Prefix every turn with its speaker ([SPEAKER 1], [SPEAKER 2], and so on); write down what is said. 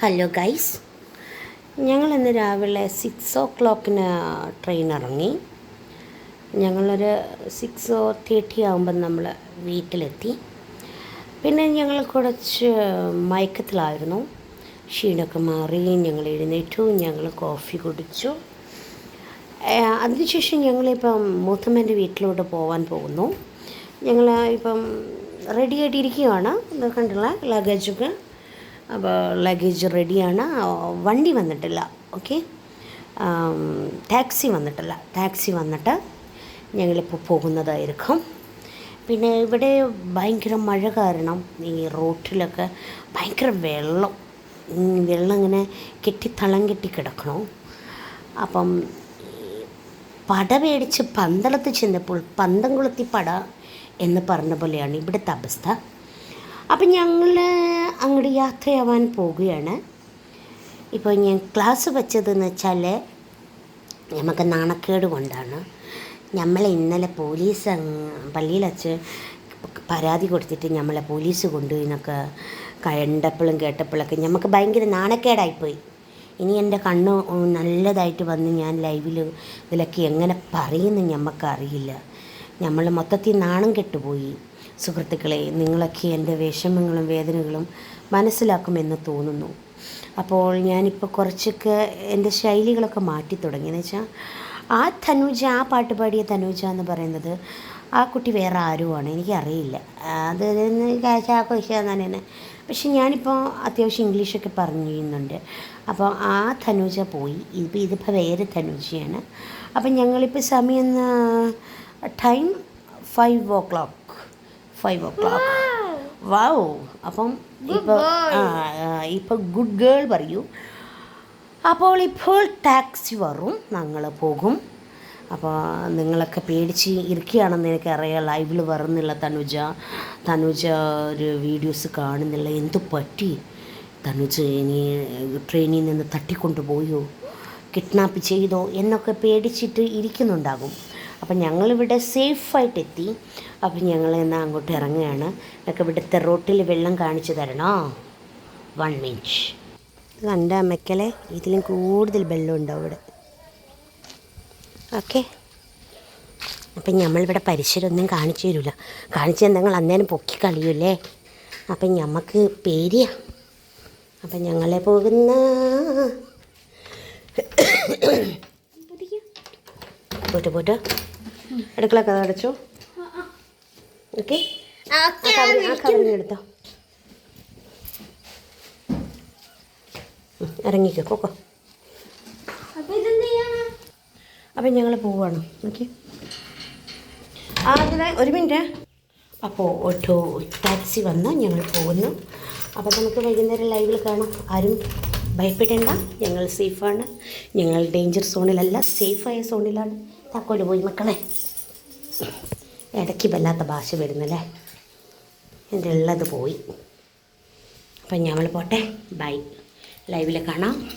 [SPEAKER 1] Hello guys ഞങ്ങൾ ഇന്ന് രാവിലെ സിക്സ് ഓ ക്ലോക്കിന് ട്രെയിൻ ഇറങ്ങി. ഞങ്ങളൊരു സിക്സ് ഓ തേർട്ടി ആകുമ്പം നമ്മൾ വീട്ടിലെത്തി. പിന്നെ ഞങ്ങൾ കുറച്ച് മയക്കത്തിലായിരുന്നു. ക്ഷീണമൊക്കെ മാറി ഞങ്ങൾ എഴുന്നേറ്റു ഞങ്ങൾ കോഫി കുടിച്ചു. അതിനുശേഷം ഞങ്ങളിപ്പം മൂത്തമ്മേന്റെ വീട്ടിലോട്ട് പോകാൻ പോകുന്നു. ഞങ്ങൾ ഇപ്പം റെഡിയായിട്ടിരിക്കുകയാണ് ഇത് കണ്ടുള്ള ലഗേജൊക്കെ അപ്പോൾ ലഗേജ് റെഡിയാണ് വണ്ടി വന്നിട്ടില്ല. ഓക്കെ ടാക്സി വന്നിട്ടില്ല. ടാക്സി വന്നിട്ട് ഞങ്ങളിപ്പോൾ പോകുന്നതായിരിക്കും. പിന്നെ ഇവിടെ ഭയങ്കര മഴ കാരണം ഈ റോട്ടിലൊക്കെ ഭയങ്കര വെള്ളം. വെള്ളം ഇങ്ങനെ കെട്ടി തളം കെട്ടി കിടക്കണോ. അപ്പം പട മേടിച്ച് പന്തളത്ത് ചെന്നപ്പോൾ പന്തംകുളത്തി പട എന്ന് പറഞ്ഞ പോലെയാണ് ഇവിടുത്തെ അവസ്ഥ. അപ്പം ഞങ്ങൾ അങ്ങോട്ട് യാത്രയാവാൻ പോവുകയാണ്. ഇപ്പോൾ ഞാൻ ക്ലാസ് വെച്ചതെന്ന് വെച്ചാൽ നമുക്ക് നാണക്കേട് കൊണ്ടാണ്. നമ്മൾ ഇന്നലെ പോലീസ് പള്ളിയിൽ വച്ച് പരാതി കൊടുത്തിട്ട് നമ്മളെ പോലീസ് കൊണ്ടുപോയി എന്നൊക്കെ കണ്ടപ്പോഴും കേട്ടപ്പോഴൊക്കെ നമുക്ക് ഭയങ്കര നാണക്കേടായിപ്പോയി. ഇനി എന്റെ കണ്ണ് നല്ലതായിട്ട് വന്ന് ഞാൻ ലൈവിൽ ഇതിലൊക്കെ എങ്ങനെ പറയുമെന്ന് ഞമ്മക്കറിയില്ല. നമ്മൾ മൊത്തത്തിൽ നാണം കെട്ടുപോയി. സുഹൃത്തുക്കളെ നിങ്ങളൊക്കെ എന്റെ വിഷമങ്ങളും വേദനകളും മനസ്സിലാക്കുമെന്ന് തോന്നുന്നു. അപ്പോൾ ഞാനിപ്പോൾ കുറച്ചൊക്കെ എന്റെ ശൈലികളൊക്കെ മാറ്റി തുടങ്ങി. എന്ന് വെച്ചാൽ ആ തനൂജ ആ പാട്ട് പാടിയ തനൂജ എന്ന് പറയുന്നത് ആ കുട്ടി വേറെ ആരുമാണ് എനിക്കറിയില്ല. അത് ചാക്കോശാന്നെ പക്ഷെ ഞാനിപ്പോൾ അത്യാവശ്യം ഇംഗ്ലീഷൊക്കെ പറഞ്ഞു ചെയ്യുന്നുണ്ട് അപ്പോൾ ആ തനൂജ പോയി. ഇപ്പം ഇതിപ്പോൾ വേറെ തനൂജയാണ്. അപ്പം ഞങ്ങളിപ്പോൾ സമയം time five o'clock. Five o'clock wow അപ്പം ഇപ്പോൾ ഇപ്പോൾ ഗുഡ് ഗേൾ പറയൂ. അപ്പോൾ ഇപ്പോൾ ടാക്സി വരും. ഞങ്ങൾ പോകും. അപ്പോൾ നിങ്ങളൊക്കെ പേടിച്ച് ഇരിക്കുകയാണെന്ന് എനിക്കറിയാം. ലൈവിൽ വരുന്നില്ല തനുജ. തനുജ ഒരു വീഡിയോസ് കാണുന്നില്ല. എന്ത് പറ്റി? തനുജ ഇനി ട്രെയിനിൽ നിന്ന് തട്ടിക്കൊണ്ടുപോയോ? കിഡ്നാപ്പ് ചെയ്തോ? എന്നൊക്കെ പേടിച്ചിട്ട് ഇരിക്കുന്നുണ്ടാകും. അപ്പം ഞങ്ങളിവിടെ സേഫായിട്ട് എത്തി അപ്പം ഞങ്ങൾ എന്നാൽ അങ്ങോട്ട് ഇറങ്ങുകയാണ്. ഞങ്ങൾക്ക് ഇവിടുത്തെ റോട്ടിൽ വെള്ളം കാണിച്ചു തരണോ? വൺ മിനിറ്റ് കണ്ട അമ്മയ്ക്കലെ ഇതിലും കൂടുതൽ വെള്ളം ഉണ്ടാവും ഇവിടെ. ഓക്കെ അപ്പം നമ്മളിവിടെ പരിസരമൊന്നും കാണിച്ചു തരില്ല കാണിച്ചു ഞങ്ങൾ അന്നേരം പൊക്കി കളിയൂലേ അപ്പം ഞമ്മക്ക് പേരിയ. അപ്പം ഞങ്ങളെ പോകുന്ന പോട്ടെ പോട്ടെ. അടുക്കള കഥ അടച്ചോ? ഓക്കെ. ആ എടുത്തോ. ഇറങ്ങിക്കോ കൊക്കോ അപ്പം ഞങ്ങൾ പോവാണ് ഓക്കെ. ആ ഒരു മിനിറ്റ്. അപ്പോൾ ഓട്ടോ ടാക്സി വന്ന് ഞങ്ങൾ പോകുന്നു. അപ്പോൾ നമുക്ക് വൈകുന്നേരം ലൈവിൽ കാണാം. ആരും ഭയപ്പെടേണ്ട. ഞങ്ങൾ സേഫാണ് ഞങ്ങൾ ഡേഞ്ചർ സോണിലല്ല സേഫായ സോണിലാണ് താക്കോൽ പോയി മക്കളെ. ഇടയ്ക്ക് വല്ലാത്ത ഭാഷ വരുന്നല്ലേ? എന്റെ ഉള്ളത് പോയി. അപ്പം ഞങ്ങൾ പോട്ടെ. ബൈ. ലൈവിൽ കാണാം.